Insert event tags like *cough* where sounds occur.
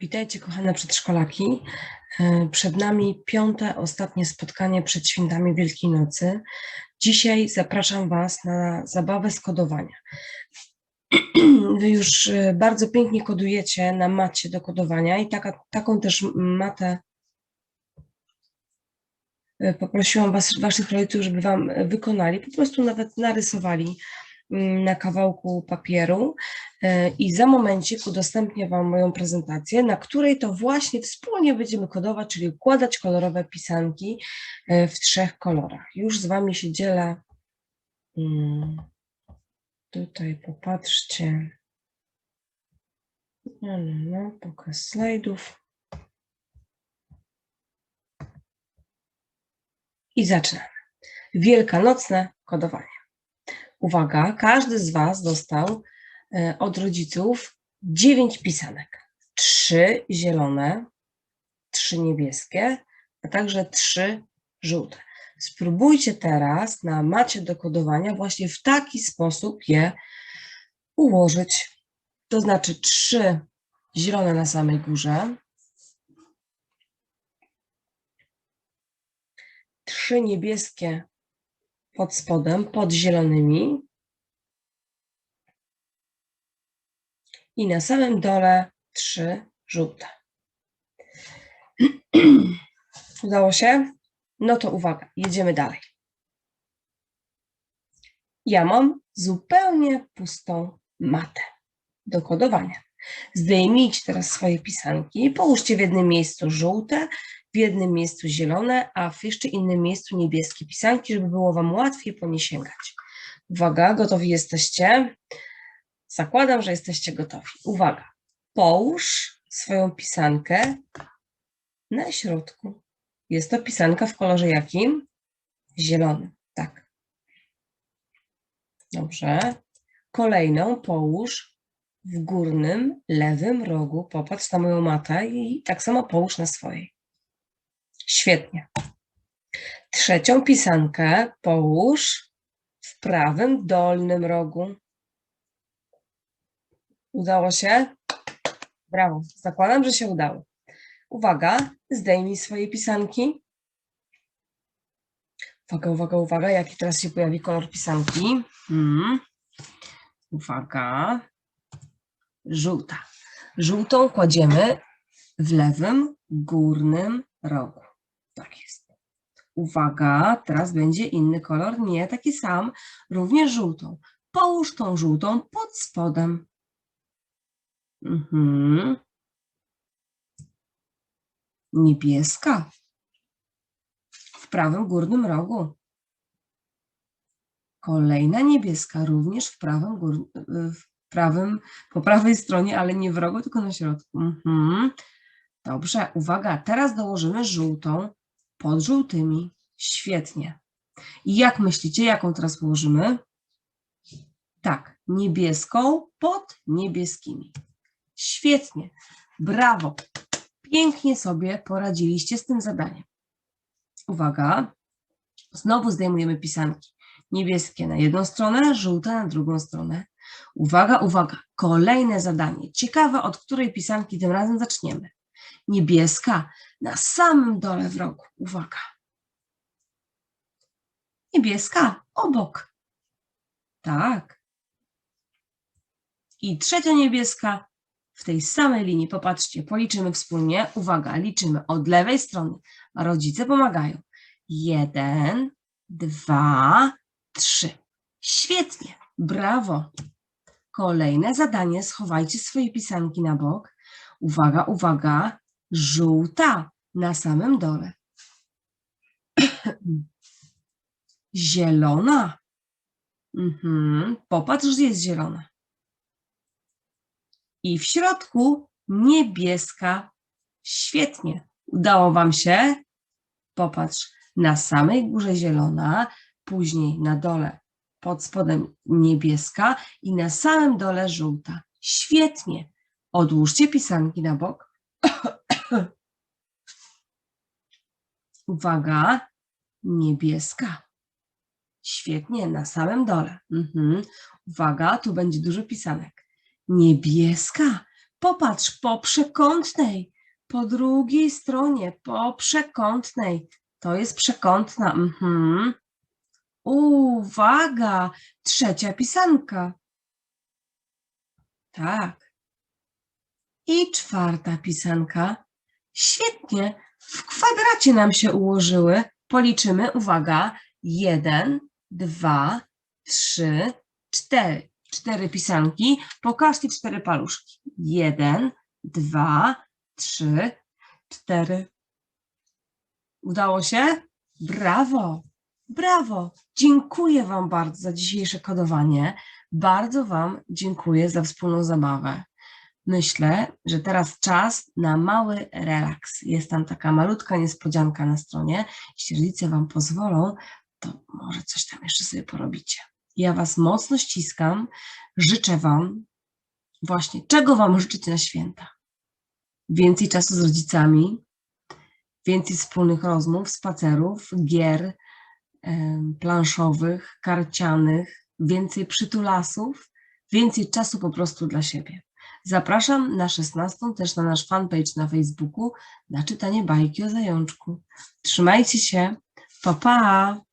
Witajcie kochane przedszkolaki. E, Przed nami piąte, ostatnie spotkanie przed świętami Wielkiej Nocy. Dzisiaj zapraszam Was na zabawę z kodowania. Wy już e, bardzo pięknie kodujecie na macie do kodowania i taka, taką też matę e, poprosiłam was, Waszych rodziców, żeby Wam wykonali, po prostu nawet narysowali na kawałku papieru E, i za momencik udostępnię Wam moją prezentację, na której to właśnie wspólnie będziemy kodować, czyli układać kolorowe pisanki e, w trzech kolorach. Już z Wami się dzielę. Mm, Tutaj popatrzcie. No, no, no, pokaz slajdów. I zaczynamy. Wielkanocne kodowanie. Uwaga, każdy z Was dostał e, od rodziców dziewięć pisanek. Trzy zielone, trzy niebieskie, a także trzy żółte. Spróbujcie teraz na macie do kodowania właśnie w taki sposób je ułożyć. To znaczy trzy zielone na samej górze, trzy niebieskie pod spodem, pod zielonymi i na samym dole trzy żółte. *clears throat* Udało się? No to uwaga, jedziemy dalej. Ja mam zupełnie pustą matę do kodowania. Zdejmijcie teraz swoje pisanki, połóżcie w jednym miejscu żółte, w jednym miejscu zielone, a w jeszcze innym miejscu niebieskie pisanki, żeby było Wam łatwiej po nie sięgać. Uwaga, gotowi jesteście? Zakładam, że jesteście gotowi. Uwaga, połóż swoją pisankę na środku. Jest to pisanka w kolorze jakim? Zielonym, tak. Dobrze. Kolejną połóż w górnym, lewym rogu. Popatrz na moją matę i tak samo połóż na swojej. Świetnie. Trzecią pisankę połóż w prawym, dolnym rogu. Udało się? Brawo. Zakładam, że się udało. Uwaga, zdejmij swoje pisanki. Uwaga, uwaga, uwaga, jaki teraz się pojawi kolor pisanki. Hmm. Uwaga. Żółta. Żółtą kładziemy w lewym górnym rogu. Tak jest. Uwaga, teraz będzie inny kolor. Nie, taki sam. Również żółtą. Połóż tą żółtą pod spodem. Mhm. Niebieska. W prawym górnym rogu. Kolejna niebieska, również w prawym, gór, w prawym, po prawej stronie, ale nie w rogu, tylko na środku. Mhm. Dobrze, uwaga, teraz dołożymy żółtą pod żółtymi. Świetnie. I jak myślicie, jaką teraz położymy? Tak, niebieską pod niebieskimi. Świetnie. Brawo. Pięknie sobie poradziliście z tym zadaniem. Uwaga. Znowu zdejmujemy pisanki. Niebieskie na jedną stronę, żółte na drugą stronę. Uwaga, uwaga. Kolejne zadanie. Ciekawe, od której pisanki tym razem zaczniemy. Niebieska na samym dole w rogu. Uwaga. Niebieska obok. Tak. I trzecia niebieska w tej samej linii. Popatrzcie, policzymy wspólnie. Uwaga, liczymy od lewej strony. Rodzice pomagają. Jeden, dwa, trzy. Świetnie, brawo. Kolejne zadanie. Schowajcie swoje pisanki na bok. Uwaga, uwaga. Żółta na samym dole. *clears throat* Zielona. Mhm. Popatrz, że jest zielona. I w środku niebieska. Świetnie. Udało Wam się? Popatrz, na samej górze zielona, później na dole pod spodem niebieska i na samym dole żółta. Świetnie. Odłóżcie pisanki na bok. *laughs* Uwaga, niebieska. Świetnie, na samym dole. Mhm. Uwaga, tu będzie dużo pisanek. Niebieska Popatrz, po przekątnej, po drugiej stronie, po przekątnej. To jest przekątna. Mhm. Uwaga, trzecia pisanka. Tak. I czwarta pisanka. Świetnie. W kwadracie nam się ułożyły. Policzymy. Uwaga. Jeden, dwa, trzy, cztery. Cztery pisanki. Pokażcie cztery paluszki. Jeden, dwa, trzy, cztery. Udało się? Brawo! Brawo! Dziękuję Wam bardzo za dzisiejsze kodowanie. Bardzo Wam dziękuję za wspólną zabawę. Myślę, że teraz czas na mały relaks. Jest tam taka malutka niespodzianka na stronie. Jeśli rodzice Wam pozwolą, to może coś tam jeszcze sobie porobicie. Ja Was mocno ściskam. Życzę Wam właśnie, czego Wam życzycie na święta? Więcej czasu z rodzicami, więcej wspólnych rozmów, spacerów, gier planszowych, karcianych, więcej przytulasów, więcej czasu po prostu dla siebie. Zapraszam na 16 też na nasz fanpage na Facebooku na czytanie bajki o zajączku. Trzymajcie się. Pa, pa!